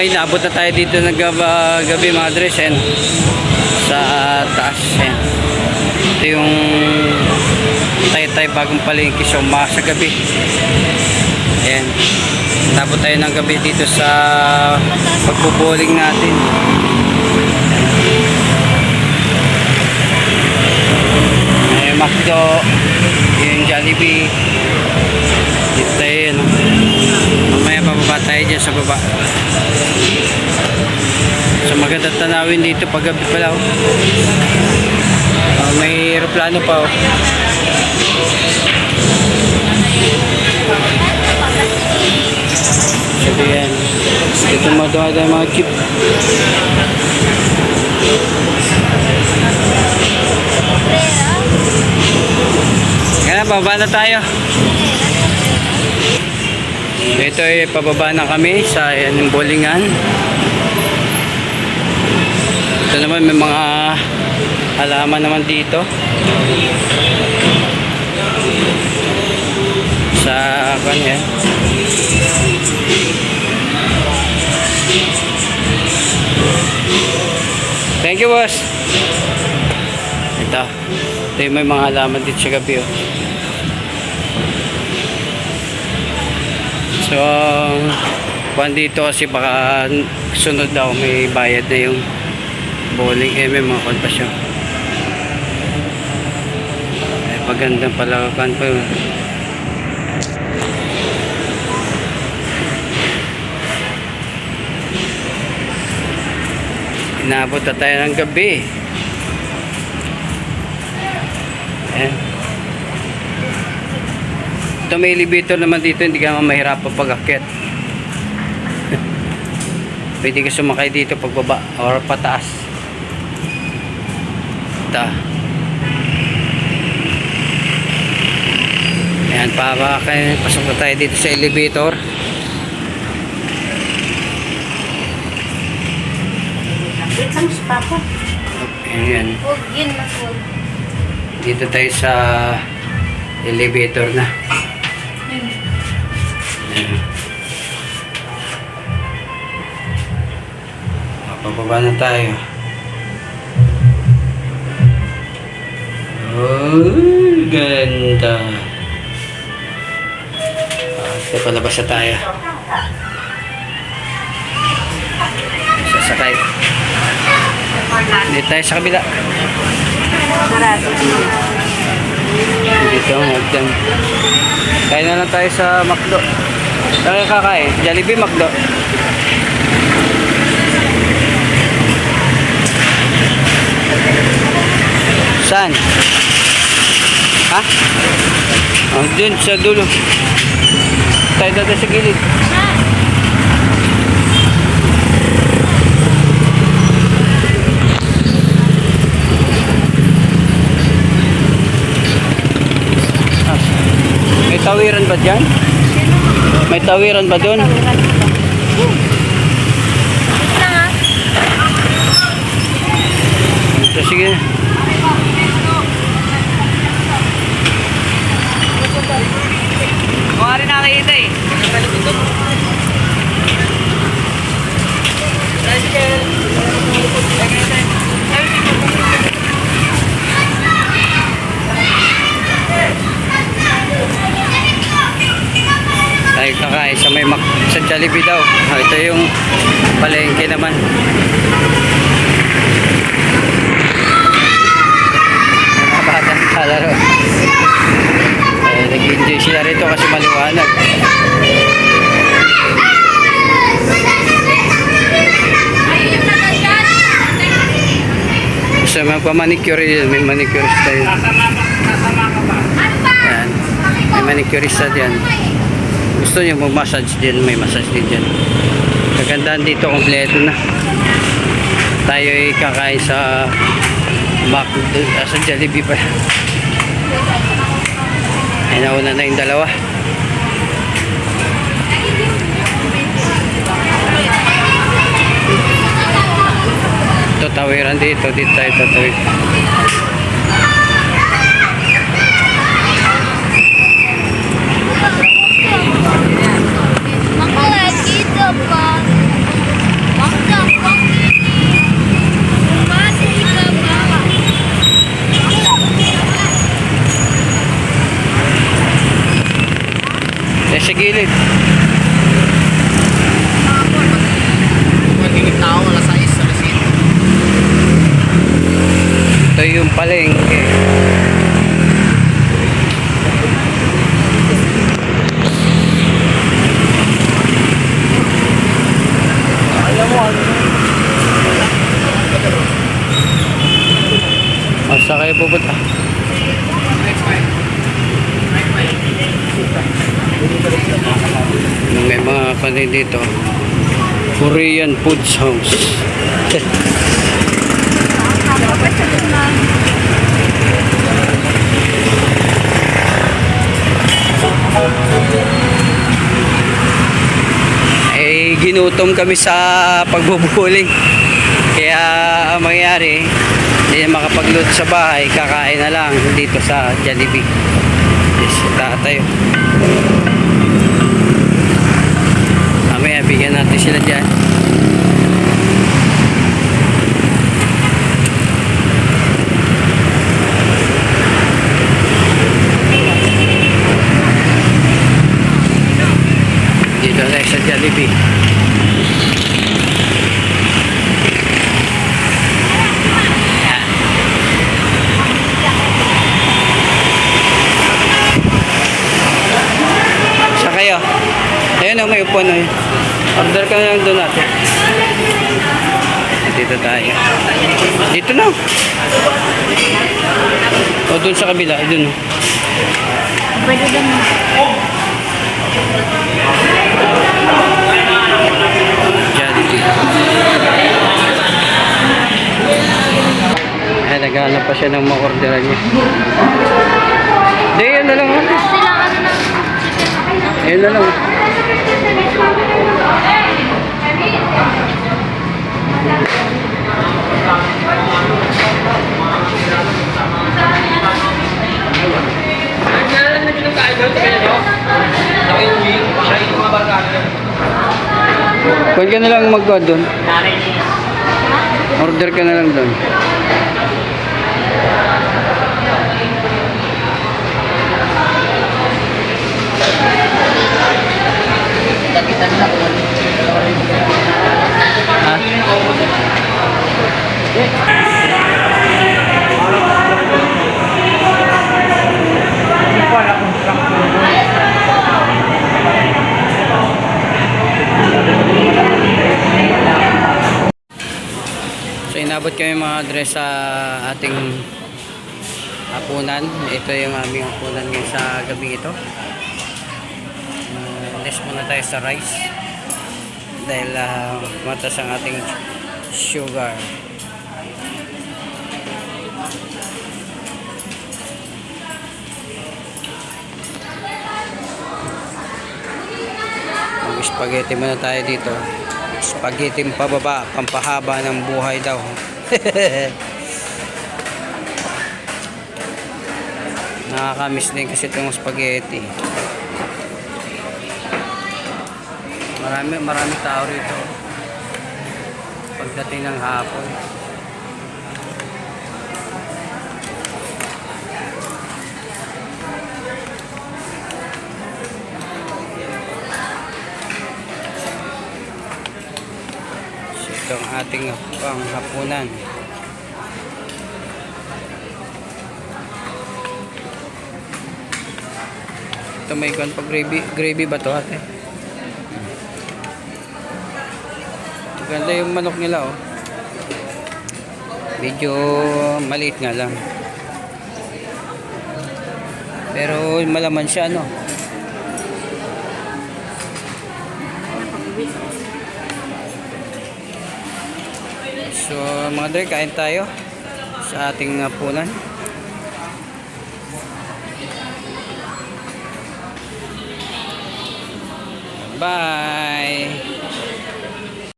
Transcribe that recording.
Okay, naabot na tayo dito ng gab- gabi mga yan. Sa taas yan. Ito yung tay-tay bagong palengke so sa gabi. Ayan. Tapos tayo ng gabi dito sa pagbubuling natin. Tanawin dito pag gabi pala. Oh. Ah, may aeroplano pa. Oh. Sabi yan. Dito maduha yung mga jeep. Kaya baba na tayo. Ito ay pababa na kami sa yan, bowlingan. Ito naman may mga halaman naman dito. Sa kanya. Thank you, boss. Ito. Ito may mga halaman dito sa gabi. Oh. So, kung dito kasi baka sunod daw may bayad na yung bowling eh may mga kontasyon. Eh, pagandang palakan pa yun. Inabot na tayo ng gabi. Ayan. Ito may elevator naman dito, hindi ka mahirapan pag-akit. Pwede ka sumakay dito pagbaba or pataas. Ito. Ayan, para kayo, pasok na tayo dito sa elevator. Ayan, dito tayo sa elevator na. Ayan. Pababa na tayo. Oh, ganda. Ah, ito palabas na tayo. Sasakay. Dito tayo sa kabila. Dito ang hagdan. Kain na lang tayo sa McDo. Saan kayo kakain? Jollibee, McDo. Saan? Ha? Oh, dun sa dulo. Tayo dito sa gilid. May tawiran ba dyan? May tawiran ba dun? So, sige. Mukha rin nakakita eh. Tayo kakain sa may mak sa Jollibee daw. Ah, ito yung palengke naman. Mga bata kalaro. Eh, nag-enjoy sila rito kasi maliwanag. Sa mga pamanicure yun, may manicurist tayo. Ayan. May manicurista dyan. Gusto niyo mag-massage din, may massage din dyan. Kagandahan dito, kompleto na. Tayo ay kakain sa Mac, ah, sa Jollibee pa. Ay, nauna na yung dalawa. Ito, tawiran dito. Dito tayo tatawid. Gilid. 6, alas 7. Ito yung palengke. Alam mo? O, saan kayo pupunta? May panay dito. Korean Foods House. eh ginutom kami sa pagbubuling kaya ang mangyari hindi na makapagluto sa bahay kakain na lang dito sa Jollibee yes, tatay mamaya bigyan natin sila dyan. Dito tayo sa Jollibee Sa kayo? Ayun o, may upuan o. Order ka lang doon natin. Dito tayo. Dito na. O doon sa kabila, doon o. Pwede din. Jollibee. Ay, naghanap pa siya ng mga orderan niya. Hindi, na lang. oh. Ano na chicken. Yun na lang. Pwede ka na lang mag doon. Order ka na lang doon. Inabot kami mga address sa ating hapunan. Ito yung aming hapunan ngayon sa gabi ito. Uh, less muna tayo sa rice. Dahil uh, matas ang ating sugar. Mag-spaghetti muna tayo dito. Spaghetti pababa, pampahaba ng buhay daw. Nakakamiss din kasi itong spaghetti. Marami, marami tao rito. Pagdating ng hapon. Ating pang hapunan. Ito may kon pa gravy, gravy ba to ate? Ganda yung manok nila oh. Medyo maliit nga lang. Pero malaman siya no. So mga dre, kain tayo sa ating hapunan. Bye!